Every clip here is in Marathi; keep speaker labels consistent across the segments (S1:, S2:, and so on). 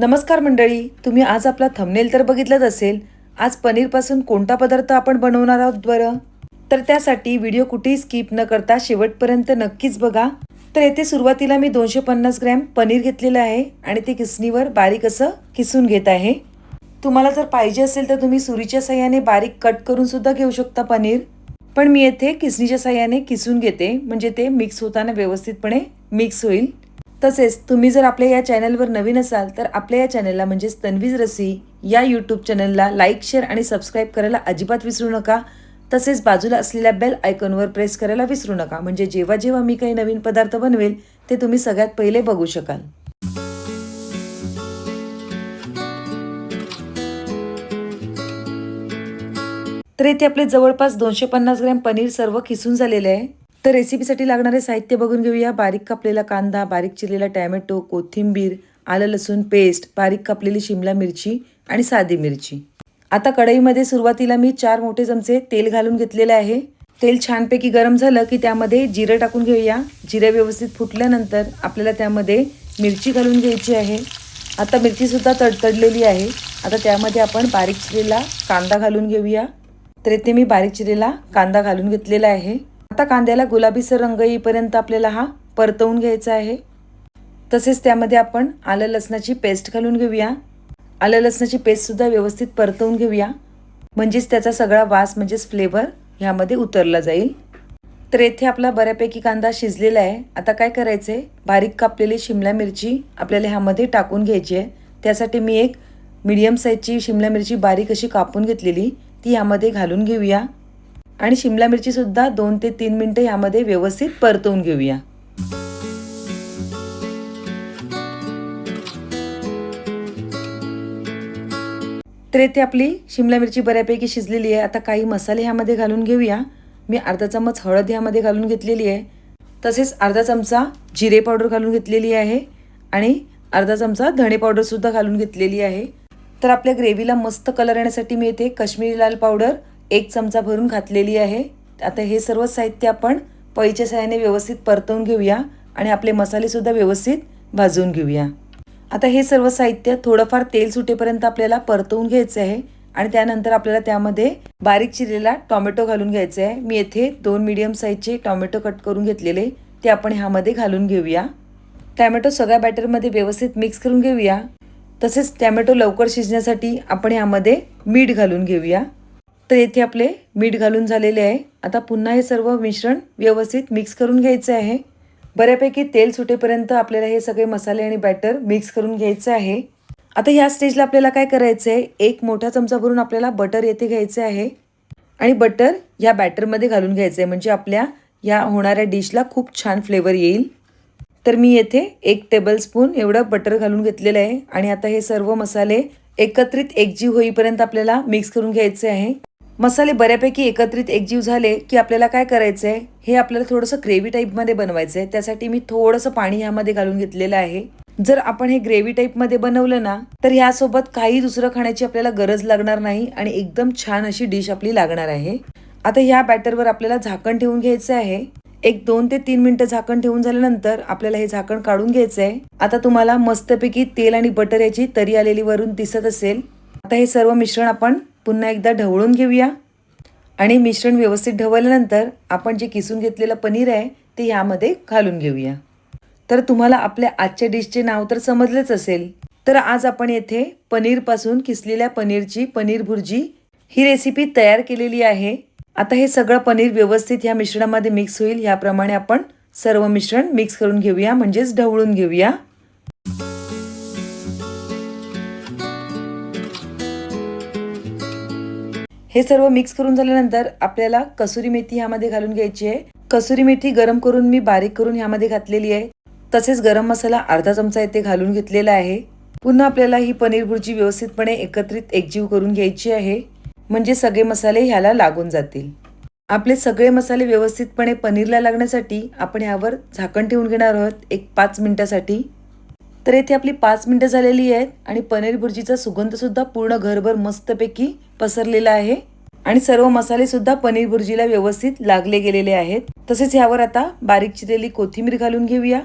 S1: नमस्कार मंडळी तुम्ही आज आपला थंबनेल तर बघितलंच असेल. आज पनीरपासून कोणता पदार्थ आपण बनवणार आहोत बरं? तर त्यासाठी व्हिडिओ कुठेही स्किप न करता शेवटपर्यंत नक्कीच बघा. तर येथे सुरुवातीला मी दोनशे पन्नास ग्रॅम पनीर घेतलेलं आहे आणि ते किसणीवर बारीक असं किसून घेत आहे. तुम्हाला जर पाहिजे असेल तर तुम्ही सुरीच्या साह्याने बारीक कट करून सुद्धा घेऊ शकता पनीर. पण मी येथे किसणीच्या साह्याने किसून घेते म्हणजे ते मिक्स होताना व्यवस्थितपणे मिक्स होईल. तसेच तुम्ही जर आपल्या या चॅनलवर नवीन असाल तर आपल्या या चॅनलला म्हणजेच तन्वीज रसी या यूट्यूब चॅनलला लाईक शेअर आणि सबस्क्राईब करायला अजिबात विसरू नका. तसेच बाजूला असलेल्या बेल आयकॉनवर प्रेस करायला विसरू नका. म्हणजे जेव्हा जेव्हा मी काही नवीन पदार्थ बनवेल ते तुम्ही सगळ्यात पहिले बघू शकाल. तर इथे आपले जवळपास दोनशे पन्नास ग्रॅम पनीर सर्व खिसून झालेले आहे. तर रेसिपीसाठी लागणारे साहित्य बघून घेऊया. बारीक कापलेला कांदा बारीक चिरलेला टॅमॅटो कोथिंबीर आलं लसूण पेस्ट बारीक कापलेली शिमला मिरची आणि साधी मिरची. आता कढईमध्ये सुरुवातीला मी चार मोठे चमचे तेल घालून घेतलेले आहे. तेल छानपैकी गरम झालं की त्यामध्ये जिरं टाकून घेऊया. जिरं व्यवस्थित फुटल्यानंतर आपल्याला त्यामध्ये मिरची घालून घ्यायची आहे. आता मिरचीसुद्धा तडतडलेली आहे. आता त्यामध्ये आपण बारीक चिरेला कांदा घालून घेऊया. तर इथे मी बारीक चिरेला कांदा घालून घेतलेला आहे. आता कांद्याला गुलाबीसर रंग येईपर्यंत आपल्याला हा परतवून घ्यायचा आहे. तसेच त्यामध्ये आपण आलं लसणाची पेस्ट घालून घेऊया. आलं लसणाची पेस्टसुद्धा व्यवस्थित परतवून घेऊया. म्हणजेच त्याचा सगळा वास म्हणजेच फ्लेवर ह्यामध्ये उतरला जाईल. तर येथे आपला बऱ्यापैकी कांदा शिजलेला आहे. आता काय करायचं आहे बारीक कापलेली शिमला मिरची आपल्याला ह्यामध्ये टाकून घ्यायची आहे. त्यासाठी मी एक मीडियम साईजची शिमला मिरची बारीक अशी कापून घेतलेली. ती यामध्ये घालून घेऊया. आणि शिमला मिरचीसुद्धा दोन ते तीन मिनटं यामध्ये व्यवस्थित परतवून घेऊया. तर येथे आपली शिमला मिरची बऱ्यापैकी शिजलेली आहे. आता काही मसाले ह्यामध्ये घालून घेऊया. मी अर्धा चमच हळद ह्यामध्ये घालून घेतलेली आहे. तसेच अर्धा चमचा जिरे पावडर घालून घेतलेली आहे आणि अर्धा चमचा धणे पावडरसुद्धा घालून घेतलेली आहे. तर आपल्या ग्रेव्हीला मस्त कलर येण्यासाठी मी येथे काश्मीरी लाल पावडर एक चमचा भरून घातलेली आहे. आता हे सर्व साहित्य आपण पळीच्या साह्याने व्यवस्थित परतवून घेऊया आणि आपले मसालेसुद्धा व्यवस्थित भाजून घेऊया. आता हे सर्व साहित्य थोडंफार तेल सुटेपर्यंत आपल्याला परतवून घ्यायचं आहे आणि त्यानंतर आपल्याला त्यामध्ये बारीक चिरलेला टोमॅटो घालून घ्यायचा आहे. मी येथे दोन मीडियम साईजचे टोमॅटो कट करून घेतलेले ते आपण ह्यामध्ये घालून घेऊया. टॅमॅटो सगळ्या बॅटरमध्ये व्यवस्थित मिक्स करून घेऊया. तसेच टॅमॅटो लवकर शिजण्यासाठी आपण ह्यामध्ये मीठ घालून घेऊया. तर येथे आपले मीठ घालून झालेले आहे. आता पुन्हा हे सर्व मिश्रण व्यवस्थित मिक्स करून घ्यायचे आहे. बऱ्यापैकी तेल सुटेपर्यंत आपल्याला हे सगळे मसाले आणि बॅटर मिक्स करून घ्यायचं आहे. आता ह्या स्टेजला आपल्याला काय करायचं आहे एक मोठा चमचा भरून आपल्याला बटर येथे घ्यायचं आहे. आणि बटर ह्या बॅटरमध्ये घालून घ्यायचं आहे म्हणजे आपल्या या होणाऱ्या डिशला खूप छान फ्लेवर येईल. तर मी येथे एक टेबलस्पून एवढं बटर घालून घेतलेलं आहे. आणि आता हे सर्व मसाले एकत्रित एकजीव होईपर्यंत आपल्याला मिक्स करून घ्यायचे आहे. मसाले बऱ्यापैकी एकत्रित एकजीव झाले की आपल्याला काय करायचं आहे हे आपल्याला थोडंसं ग्रेव्ही टाईपमध्ये बनवायचं आहे त्यासाठी मी थोडंसं पाणी ह्यामध्ये घालून घेतलेलं आहे. जर आपण हे ग्रेव्ही टाईपमध्ये बनवलं ना तर ह्यासोबत काही दुसरं खाण्याची आपल्याला गरज लागणार नाही आणि एकदम छान अशी डिश आपली लागणार आहे. आता ह्या बॅटरवर आपल्याला झाकण ठेवून घ्यायचं आहे. एक दोन ते तीन मिनिटं झाकण ठेवून झाल्यानंतर आपल्याला हे झाकण काढून घ्यायचं आहे आता तुम्हाला मस्तपैकी तेल आणि बटर याची तरी आलेली वरून दिसत असेल. आता हे सर्व मिश्रण आपण पुन्हा एकदा ढवळून घेऊया. आणि मिश्रण व्यवस्थित ढवळल्यानंतर आपण जे किसून घेतलेलं पनीर आहे ते ह्यामध्ये घालून घेऊया. तर तुम्हाला आपल्या आजच्या डिशचे नाव तर समजलेच असेल. तर आज आपण येथे पनीरपासून किसलेल्या पनीरची पनीर भुर्जी ही रेसिपी तयार केलेली आहे. आता हे सगळं पनीर व्यवस्थित ह्या मिश्रणामध्ये मिक्स होईल. ह्याप्रमाणे आपण सर्व मिश्रण मिक्स करून घेऊया म्हणजेच ढवळून घेऊया. हे सर्व मिक्स करून झाल्यानंतर आपल्याला कसुरी मेथी ह्यामध्ये घालून घ्यायची आहे. कसुरी मेथी गरम करून मी बारीक करून ह्यामध्ये घातलेली आहे. तसेच गरम मसाला अर्धा चमचा येथे घालून घेतलेला आहे. पुन्हा आपल्याला ही पनीर भुर्जी व्यवस्थितपणे एकत्रित एकजीव करून घ्यायची आहे. म्हणजे सगळे मसाले ह्याला लागून जातील. आपले सगळे मसाले व्यवस्थितपणे पनीरला लागण्यासाठी आपण ह्यावर झाकण ठेवून घेणार आहोत. एक पाच मिनिटासाठी. तर येथे आपली पाच मिनिटं झालेली आहेत आणि पनीर भुर्जीचा सुगंध सुद्धा पूर्ण घरभर मस्तपैकी पसरलेला आहे. आणि सर्व मसाले सुद्धा पनीर भुर्जीला व्यवस्थित लागले गेलेले आहेत. तसेच ह्यावर आता बारीक चिरलेली कोथिंबीर घालून घेऊया.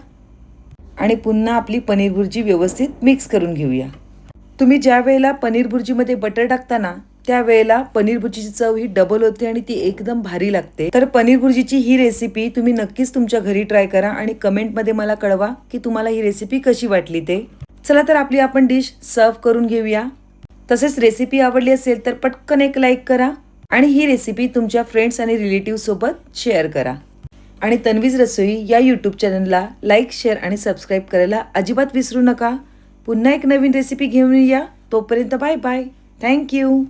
S1: आणि पुन्हा आपली पनीर भुर्जी व्यवस्थित मिक्स करून घेऊया. तुम्ही ज्या वेळेला पनीर भुर्जीमध्ये बटर टाकता ना त्यावेळेला पनीर भुर्जीची चव ही डबल होते आणि ती एकदम भारी लागते. तर पनीर भुर्जीची ही रेसिपी तुम्ही नक्कीच तुमच्या घरी ट्राय करा आणि कमेंटमध्ये मला कळवा की तुम्हाला ही रेसिपी कशी वाटली ते. चला तर आपली आपण डिश सर्व करून घेऊया. तसेच रेसिपी आवडली असेल तर पटकन एक लाईक करा आणि ही रेसिपी तुमच्या फ्रेंड्स आणि रिलेटिव्हसोबत शेअर करा. आणि तन्वीज रसोई या यूट्यूब चॅनलला लाईक शेअर आणि सबस्क्राईब करायला अजिबात विसरू नका. पुन्हा एक नवीन रेसिपी घेऊन या तोपर्यंत बाय बाय थँक्यू